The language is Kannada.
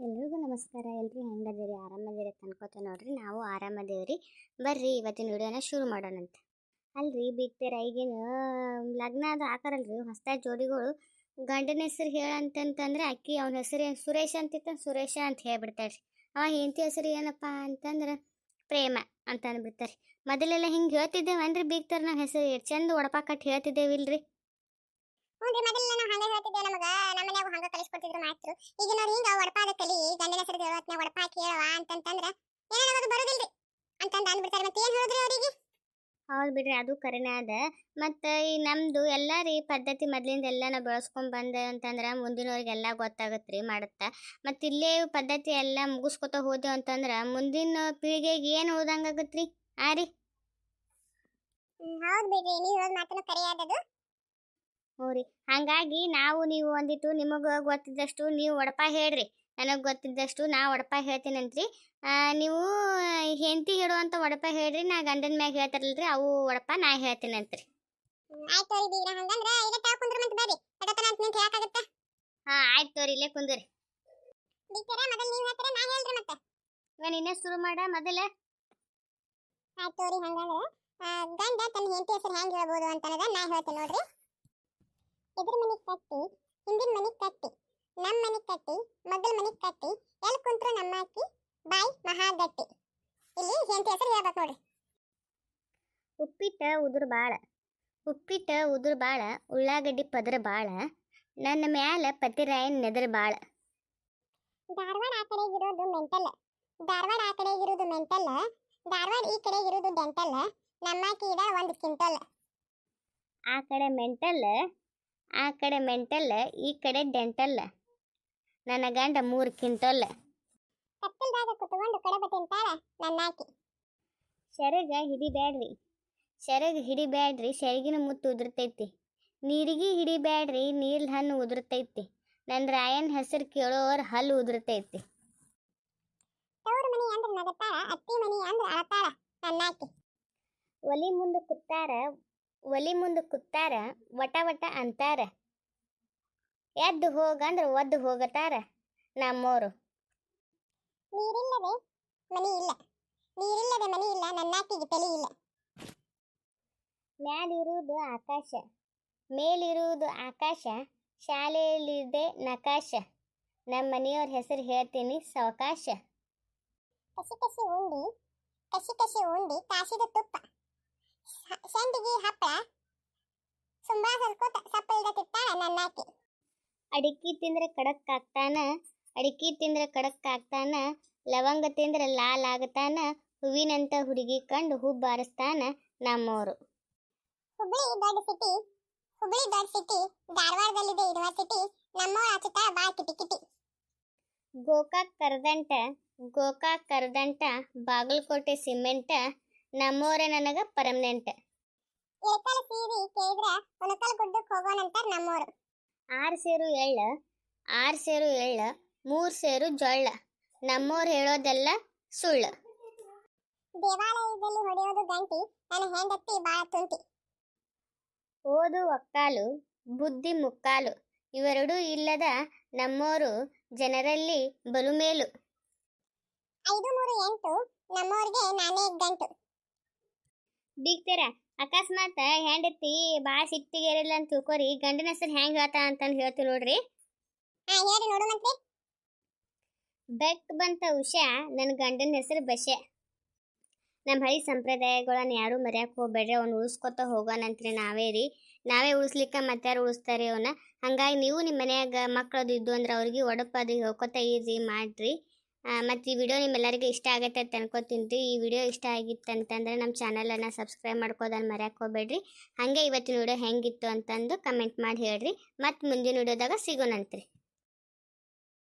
ಎಲ್ರಿಗೂ ನಮಸ್ಕಾರ. ಎಲ್ರು ಹೆಂಗದಿರಿ? ಆರಾಮದಿರಿ ಅನ್ಕೋತ ನೋಡ್ರಿ. ನಾವು ಆರಾಮದೇವ್ರಿ. ಬರ್ರಿ, ಇವತ್ತಿನ ವಿಡಿಯೋನ ಶುರು ಮಾಡೋಣಂತ. ಅಲ್ರಿ ಬಿಗ್ತೇರ ಈಗಿನ ಲಗ್ನ ಅದು ಹಾಕಾರಲ್ರಿ ಹೊಸ ಜೋಡಿಗಳು. ಗಂಡನ ಹೆಸರು ಹೇಳಂತಂತಂದ್ರೆ ಅಕ್ಕಿ, ಅವನ ಹೆಸರು ಸುರೇಶ ಅಂತಿತ್ತ ಸುರೇಶ ಅಂತ ಹೇಳ್ಬಿಡ್ತಾಳ್ರಿ. ಅವ ಹೆಂಡತಿ ಹೆಸರು ಏನಪ್ಪ ಅಂತಂದ್ರೆ ಪ್ರೇಮ ಅಂತ ಅಂದ್ಬಿಡ್ತಾರೆ ಮೊದಲೆಲ್ಲ ಹಿಂಗೆ ಹೇಳ್ತಿದ್ದೇವೆ ಅಂದ್ರೆ ಬೀಗ್ತಾರೆ ನಾವು ಹೆಸರು ಎಷ್ಟು ಚಂದ ಒಡಪ ಕಟ್ಟಿ ಹೇಳ್ತಿದ್ದೇವಿಲ್ರಿ ಹ್ಞೂನ್ರಿ ಮೊದಲೆಲ್ಲ ನಾವು ಹಂಗೆ ಹೇಳ್ತಿದ್ದೆ ನಮಗ. ನಮ್ಮ ಮನ್ಯಾಗ ಹಂಗ ಕಲಿಸ್ಕೊಡ್ತಿದ್ರು ಮಾಸ್ತರು ಈಗ ನೋಡಿ ಹಿಂಗೆ ಒಡಪಾದ ಕಲಿ ಗಂಡನ ಹೆಸರು ಹೇಳತ್ನ ಒಡಪ ಕೇಳವ ಅಂತಂತಂದ್ರ ಏನಾರ ಅದು ಬರೋದಿಲ್ರಿ. ಅಂತಂದು ಅಂದ್ಬಿಡ್ತಾರೆ ಮತ್ತೆ ಏನು ಹೇಳಿದ್ರಿ ಅವರಿಗೆ? ಹೌದು ಬಿಡ್ರಿ ಅದು ಕರೆನೇ ಅದ. ಮತ್ತು ಈ ನಮ್ಮದು ಎಲ್ಲ ರೀ ಪದ್ಧತಿ ಮೊದ್ಲಿಂದ ಎಲ್ಲ ನಾವು ಬೆಳೆಸ್ಕೊಂಡ್ ಬಂದೆ ಅಂತಂದ್ರೆ ಮುಂದಿನವ್ರಿಗೆಲ್ಲ ಗೊತ್ತಾಗತ್ತೆ ರೀ ಮಾಡುತ್ತಾ. ಮತ್ತು ಇಲ್ಲೇ ಪದ್ಧತಿ ಎಲ್ಲ ಮುಗಿಸ್ಕೊತ ಹೋದೆವು ಅಂತಂದ್ರೆ ಮುಂದಿನ ಪೀಳಿಗೆಗೆ ಏನು ಓದಂಗಾಗತ್ತೆ ರೀ ಆ ರೀ. ಹೌದ್ ಬಿಡ್ರಿ ನೀವ್ ಹೇಳೋದ್ ಮಾತನ್ನು ಕರೆಯಾದದು ಹ್ಞೂ ರೀ ಹಾಗಾಗಿ ನಾವು ನೀವು ಒಂದಿಟ್ಟು ನಿಮಗೆ ಗೊತ್ತಿದ್ದಷ್ಟು ನೀವು ಒಡಪ ಹೇಳ್ರಿ. ನನಗೆ ಗೊತ್ತಿದ್ದಷ್ಟು ನಾ ಒಡಪ ಹೇಳ್ತೀನಂತ್ರಿ. ನೀವು ಹೆಂಡತಿ ಹೇಳುವಂಥ ಒಡಪ ಹೇಳ್ರಿ ನಾ ಗಂಡನ ಮ್ಯಾಗ ಹೇಳ್ತಾರಲ್ರಿ ಅವು ಒಡಪ ನಾ ಹೇಳ್ತೀನಂತ್ರಿ. ಆಯ್ತು ಅವ್ರಿ ಬೀಗ್ರ ಹಂಗಂದ್ರ ಇಲ್ಲ ತಾವ್ ಕುಂದ್ರ ಮತ್ತೆ ಬರ್ರಿ. ಅದಕ್ಕ ಅಂತ ನಿಂತು ಹೇಳಕ್ಕಾಗತ್ತ? ಹಾಂ ಆಯ್ತು ತೋರಿ ಇಲ್ಲೇ ಕುಂದ್ರಿ. ಬೀಗ್ತಾರ ಮೊದಲ್ ನೀವು ಹೇಳ್ತಾರ ನಾ ಹೇಳ್ರಿ ಮತ್ತೆ. ಇವ ನಿನ್ನೆ ಶುರು ಮಾಡ ಮೊದಲೇ. ಆಯ್ತು ತೋರಿ ಹಂಗಂದ್ರ ಗಂಡ ತನ್ನ ಹೆಂಡತಿ ಹೆಸರು ಹೆಂಗ್ ಹೇಳ್ಬೋದು ಅಂತ ಅನ್ನೋದ ನಾ ಹೇಳ್ತೇನೆ ನೋಡ್ರಿ. ಎದುರು ಮನೆ ಕಟ್ಟಿ ಹಿಂದಿನ ಮನೆ ಕಟ್ಟಿ ನಮ್ಮ ಮನೆ ಕಟ್ಟಿ ಮಗಲ್ ಮನೆ ಕಟ್ಟಿ ಎಲ್ಲ ಕುಂತ್ರು ನಮ್ಮ ಅಕ್ಕಿ ಬಾಯ್ ಮಹಾಗಟ್ಟಿ. ಇಲ್ಲಿ ಹೆಂಡತಿ ಹೆಸರು ಹೇಳ್ಬೇಕು ನೋಡ್ರಿ. ಉಪ್ಪಿಟ್ಟ ಉದುರು ಬಾಳ ಉಪ್ಪಿಟ್ಟ ಉದುರು ಬಾಳ ಉಳ್ಳಾಗಡ್ಡಿ ಪದರ ಬಾಳ ನನ್ನ ಮ್ಯಾಲ ಪತಿರಾಯನ್ ನೆದರ್ ಬಾಳ. ಧಾರವಾಡ ಆ ಕಡೆ ಇರೋದು ಮೆಂಟಲ್ ಧಾರವಾಡ ಆ ಕಡೆ ಇರೋದು ಮೆಂಟಲ್ ಧಾರವಾಡ ಈ ಕಡೆ ಇರೋದು ಡೆಂಟಲ್ ನಮ್ಮ ಕೀಡ ಒಂದು ಕ್ವಿಂಟಲ್. ಆ ಕಡೆ ಮೆಂಟಲ್ ಆ ಕಡೆ ಮೆಂಟಲ್ ಈ ಕಡೆ ಡೆಂಟಲ್. ನನ್ನ ಗಂಡ ಮೂರು ಕಿಂಟಲ್ ಕತ್ತಲ್ದಾಗ ಕುತ್ಕೊಂಡು ಕಡಬ ತಿಂತಾಳ ನನ್ನಾಕಿ ಸೆರಗ ಹಿಡಿಬ್ಯಾಡ್ರಿ. ಸೆರಗ ಹಿಡಿಬ್ಯಾಡ್ರಿ ಸೆರಗಿನ ಮುತ್ತು ಉದುರ್ತೈತಿ. ನೀರಿಗೆ ಹಿಡಿಬ್ಯಾಡ್ರಿ ನೀರ್ ಹಣ್ಣು ಉದುರ್ತೈತಿ. ನನ್ನ ರಾಯನ್ ಹೆಸರು ಕೇಳೋರ್ ಹಲ್ಲು ಉದುರ್ತೈತಿ. ತವ್ರ ಮನಿ ಅಂದ್ರೆ ನಗತಾಳ ಅತ್ತಿ ಮನಿ ಅಂದ್ರೆ ಅಳತಾಳ ನನ್ನಾಕಿ ಒಲಿ ಮುಂದೆ ಕುತ್ತಾರ ಒಲಿ ಮುಂದೆ ಕುತ್ತಾರ ವಟ ವಟ ಅಂತಾರ. ಎದ್ದು ಹೋಗಂದ್ರೆ ಒದ್ದು ಹೋಗತಾರ ನಮ್ಮೋರು. ನೀರಿಲ್ಲದೆ ಮನಿ ಇಲ್ಲ. ನೀರಿಲ್ಲದೆ ಮನಿ ಇಲ್ಲ ನನ್ನಾಕಿಗೆ ತಲೆ ಇಲ್ಲ. ಮ್ಯಾಲಿರುವುದು ಆಕಾಶ ಮೇಲಿರುವುದು ಆಕಾಶ ಶಾಲೆಯಲ್ಲಿದೆ ನಕಾಶ. ನಮ್ಮ ಮನೆಯವ್ರ ಹೆಸರು ಹೇಳ್ತೀನಿ ಸಾವಕಾಶ. ಕಸಿ ಕಸಿ ಉಂಡಿ ಕಸಿ ಕಸಿ ಉಂಡಿ ಕಾಸಿದ ತುಪ್ಪ. ಸಂಡಿಗೆ ಹಪ್ಪಳ ಸುಂಬಾ ಸರ್ಕೋತ ನನ್ನ ನನ್ನಾಕಿ ಅಡಿಕೆ ತಿಂದ್ರೆ ಕಡಕ್ ಆಗ್ತಾನ ಅಡಿಕೆ ತಿಂದ್ರೆ ಕಡಕ್ ಆಗ್ತಾನ ಲವಂಗ ತಿಂದ್ರೆ ಲಾಲ್ ಆಗತಾನ ಹೂವಿನಂತ ಹುಡುಗಿ ಕಂಡು ಹೂ ಬಾರಿಸ್ತಾನ ನಮ್ಮೋರು. ಹುಬ್ಳಿ ದೊಡ್ಡ ಸಿಟಿ ಹುಬ್ಳಿ ದೊಡ್ಡ ಸಿಟಿ ಧಾರವಾಡದಲ್ಲಿದೆ ಯೂನಿವರ್ಸಿಟಿ ನಮ್ಮವರ ಆಚುತ್ತ ಬಾಳ ಕಿಟಿ ಕಿಟಿ. ಗೋಕಾಕ್ ಕರದಂಟ ಗೋಕಾಕ್ ಕರದಂಟ ಬಾಗಲಕೋಟೆ ಸಿಮೆಂಟ್ ನಮ್ಮೋರೆ ನನಗ ಪರ್ಮನೆಂಟ್. ಇಳಕಲ್ ಸೀರಿ ಕೇಳಿದ್ರ ಒನಕಲ್ ಗುಡ್ಡಕ್ಕೆ ಹೋಗೋಣಂತಾರ ನಮ್ಮೋರು. ಆರು ಸೇರು ಎಳ್ಳ ಆರು ಸೇರು ಎಳ್ಳ ಮೂರು ಸೇರು ಜೊಳ್ಳ ನಮ್ಮೋರು ಹೇಳೋದೆಲ್ಲ ಸುಳ್ಳು. ದೇವಾಲಯದಲ್ಲಿ ಹೊಡೆಯೋದು ಗಂಟಿ ನನ್ನ ಹೆಂಡತಿ ಬಾಳ ತುಂಟಿ. ಓದು ಒಕ್ಕಾಲು ಬುದ್ಧಿ ಮುಕ್ಕಾಲು ಇವೆರಡೂ ಇಲ್ಲದ ನಮ್ಮೋರು ಜನರಲ್ಲಿ ಬಲುಮೇಲು. ಐದು ಮೂರು ಎಂಟು ನಮ್ಮೋರಿಗೆ ನಾನೇ ಗಂಟು. ಬೀಗ್ತೀರ? ಅಕಸ್ಮಾತ್ ಹೆಂಡತಿ ಭಾಳ ಸಿಟ್ಟಿಗೇರಿಲ್ಲ ಅಂತ ತಿಳ್ಕೊರಿ ಗಂಡನ ಹೆಸರು ಹೆಂಗೆ ಹೇಳ್ತಾ ಅಂತಂದು ಹೇಳ್ತೀವಿ ನೋಡ್ರಿ. ಹೇಳಿ ಬೆಕ್ ಬಂತ ಉಷಾ ನನ್ನ ಗಂಡನ ಹೆಸರು ಬಶೆ. ನಮ್ಮ ಹಳಿ ಸಂಪ್ರದಾಯಗಳನ್ನ ಯಾರು ಮರ್ಯಾಕೆ ಹೋಗ್ಬೇಡ್ರಿ ಅವ್ನು ಉಳಿಸ್ಕೊತ ಹೋಗೋಣಂತ್ರಿ ನಾವೇ ರೀ. ನಾವೇ ಉಳಿಸ್ಲಿಕ್ಕೆ ಮತ್ತಾರು ಉಳಿಸ್ತಾರೆ ಅವನ್ನ ಹಂಗಾಗಿ ನೀವು ನಿಮ್ಮ ಮನ್ಯಾಗ ಮಕ್ಕಳದು ಇದ್ದು ಅಂದ್ರೆ ಅವ್ರಿಗೆ ಒಡಪದು ಹೇಳ್ಕೊತ ಇರ್ರಿ ಮಾಡ್ರಿ. ಮತ್ತು ಈ ವಿಡಿಯೋ ನಿಮ್ಮೆಲ್ಲರಿಗೂ ಇಷ್ಟ ಆಗತ್ತೆ ಅಂತ ಅನ್ಕೋತೀನಿ ಈ ವಿಡಿಯೋ ಇಷ್ಟ ಆಗಿತ್ತು ಅಂತಂದ್ರೆ ನಮ್ಮ ಚಾನಲನ್ನು ಸಬ್ಸ್ಕ್ರೈಬ್ ಮಾಡ್ಕೋದನ್ನು ಮರ್ಯಾಕೆ ಹೋಗ್ಬೇಡ್ರಿ. ಹಾಗೆ ಇವತ್ತಿನ ವಿಡಿಯೋ ಹೆಂಗಿತ್ತು ಅಂತಂದು ಕಮೆಂಟ್ ಮಾಡಿ ಹೇಳ್ರಿ. ಮತ್ತು ಮುಂದಿನ ವಿಡಿಯೋದಾಗ ಸಿಗೋಣಂತ್ರಿ.